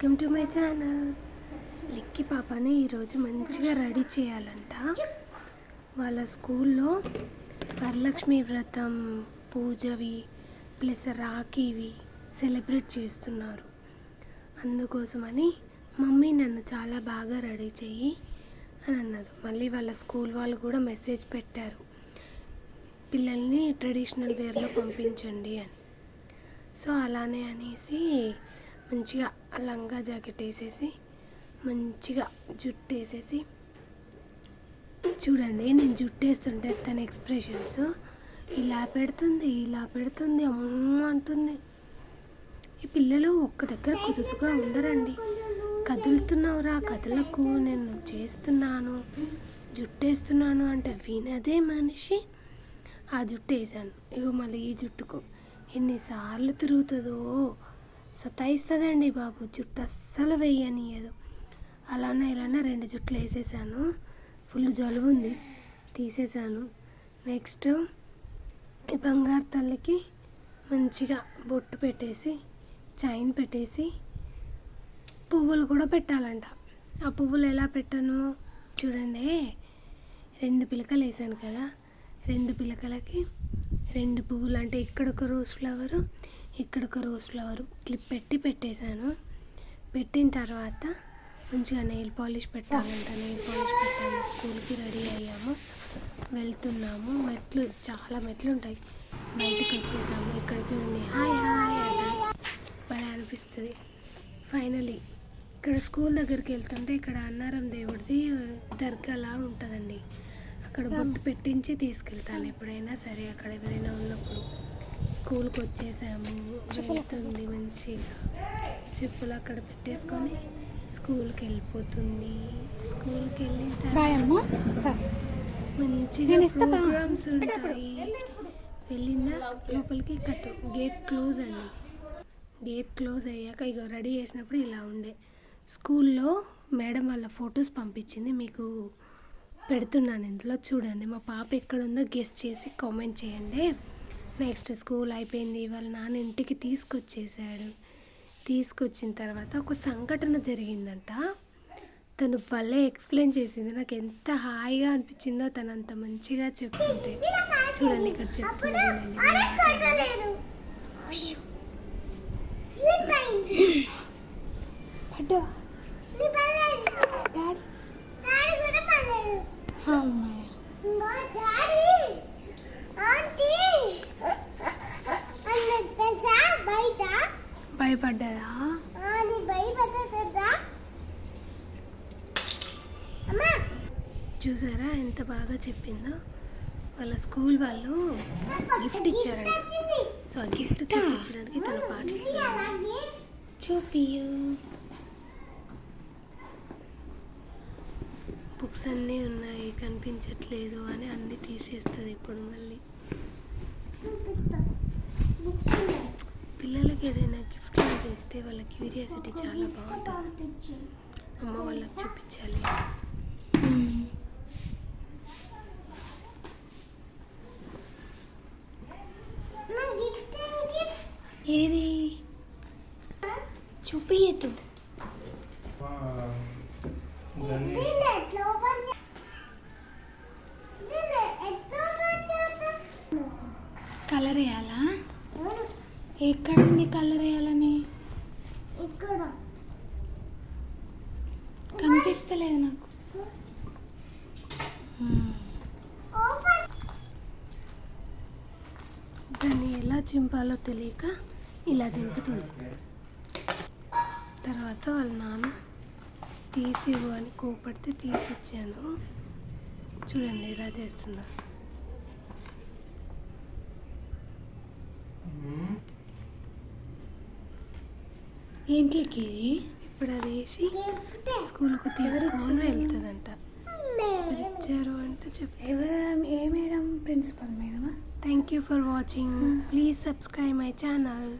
Welcome to my channel. Likki పాపని ఈరోజు మంచిగా రెడీ చేయాలంట. వాళ్ళ స్కూల్లో వరలక్ష్మి వ్రతం పూజవి ప్లస్ రాఖీవి సెలబ్రేట్ చేస్తున్నారు. అందుకోసమని మమ్మీ నన్ను చాలా బాగా రెడీ చెయ్యి అని అన్నది. మళ్ళీ వాళ్ళ స్కూల్ వాళ్ళు కూడా మెసేజ్ పెట్టారు. పిల్లల్ని ట్రెడిషనల్ వేర్లో పంపించండి అని. సో అలానే అనేసి మంచిగా లంగా జాకెట్ వేసేసి మంచిగా జుట్టు వేసేసి చూడండి నేను జుట్టు వేస్తుంటే తన ఎక్స్ప్రెషన్స్ ఇలా పెడుతుంది ఇలా పెడుతుంది అమ్మ అంటుంది. ఈ పిల్లలు ఒక్క దగ్గర కుదుపుగా ఉండరండి. కదులుతున్నావురా కథలకు నేను చేస్తున్నాను జుట్టు వేస్తున్నాను అంటే వినదే మనిషి. ఆ జుట్టు వేసాను ఇగో మళ్ళీ ఈ జుట్టుకు ఎన్నిసార్లు తిరుగుతుందో. సతాయిస్తుందండి బాబు. జుట్టు అస్సలు వేయనియదు అలానే ఇలానే రెండు జుట్లు వేసేసాను. ఫుల్ జలుబు ఉంది. తీసేసాను. నెక్స్ట్ ఈ బంగారు తల్లికి మంచిగా బొట్టు పెట్టేసి చైన్ పెట్టేసి పువ్వులు కూడా పెట్టాలంట. ఆ పువ్వులు ఎలా పెట్టాను చూడండి. రెండు పిలకలు వేసాను కదా. రెండు పిలకలకి రెండు పువ్వులు అంటే ఇక్కడ ఒక రోజ్ ఫ్లవరు ఇక్కడ ఒక రోజ్ ఫ్లవర్ క్లిప్ పెట్టి పెట్టేశాను. పెట్టిన తర్వాత మంచిగా నెయిల్ పాలిష్ పెట్టాలంట. నెయిల్ పాలిష్ పెట్టాము స్కూల్కి రెడీ అయ్యాము. వెళ్తున్నాము. మెట్లు చాలా మెట్లు ఉంటాయి. బయటకు వచ్చేసాము. ఇక్కడ చూడండి. హాయ్ హాయ్ అంటే. బాగా అనిపిస్తుంది. ఫైనలీ ఇక్కడ స్కూల్ దగ్గరికి వెళ్తుంటే ఇక్కడ అన్నారం దేవుడిది దర్గాలా ఉంటుందండి. అక్కడ బొట్టు పెట్టించి తీసుకెళ్తాను. ఎప్పుడైనా సరే అక్కడ ఎవరైనా ఉన్నప్పుడు స్కూల్కి వచ్చేసాము. వెళ్తుంది మంచిగా. చెప్పులు అక్కడ పెట్టేసుకొని స్కూల్కి వెళ్ళిపోతుంది. స్కూల్కి వెళ్ళిన తర్వాత మంచిగా ప్రోగ్రామ్స్ ఉంటాయి. వెళ్ళిందా లోపలికి కథ గేట్ క్లోజ్ అండి. గేట్ క్లోజ్ అయ్యాక ఇక రెడీ చేసినప్పుడు ఇలా ఉండే. స్కూల్లో మేడం వాళ్ళ ఫొటోస్ పంపించింది. మీకు పెడుతున్నాను ఇందులో చూడండి. మా పాప ఎక్కడుందో గెస్ట్ చేసి కామెంట్ చేయండి. నెక్స్ట్ స్కూల్ అయిపోయింది. వాళ్ళ నాన్న ఇంటికి తీసుకొచ్చేసాడు. తీసుకొచ్చిన తర్వాత ఒక సంఘటన జరిగిందంట. తను భలే ఎక్స్ప్లెయిన్ చేసింది. నాకు ఎంత హాయిగా అనిపించిందో తను అంత మంచిగా చెప్తుంటే. చూడండి ఇక్కడ చెప్తుంది భయపడ్డదా చూసారా? ఎంత బాగా చెప్పిందో. వాళ్ళ స్కూల్ వాళ్ళు గిఫ్ట్ ఇచ్చారంట. సో ఆ గిఫ్ట్ చూపించడానికి తన పాటలు చూడండి బుక్స్ అన్నీ ఉన్నాయి కనిపించట్లేదు అని అన్నీ తీసేస్తుంది ఇప్పుడు మళ్ళీ. పిల్లలకి ఏదైనా గిఫ్ట్ ఇస్తే వాళ్ళ క్యూరియాసిటీ చాలా బాగుంటుంది. అమ్మ వాళ్ళకి చూపించాలి. ఏది? చూపియట్టు కలర్ వేయాలా ఎక్కడ ఉంది కలర్ వేయాలని కనిపిస్తలేదు నాకు. దాన్ని ఎలా చింపాలో తెలియక ఇలా చింపుతుంది. తర్వాత వాళ్ళ నాన్న తీసివ్వు అని కోపడితే తీసిచ్చాను. చూడండి ఇలా చేస్తున్నా ఏంటికి ఇప్పుడు అది వేసి స్కూల్కి తీసుకొని వెళ్తుందంట. ఇచ్చారు అంటే చెప్పు. ఏ madam? Principal మేడమా? Thank you for watching please subscribe my channel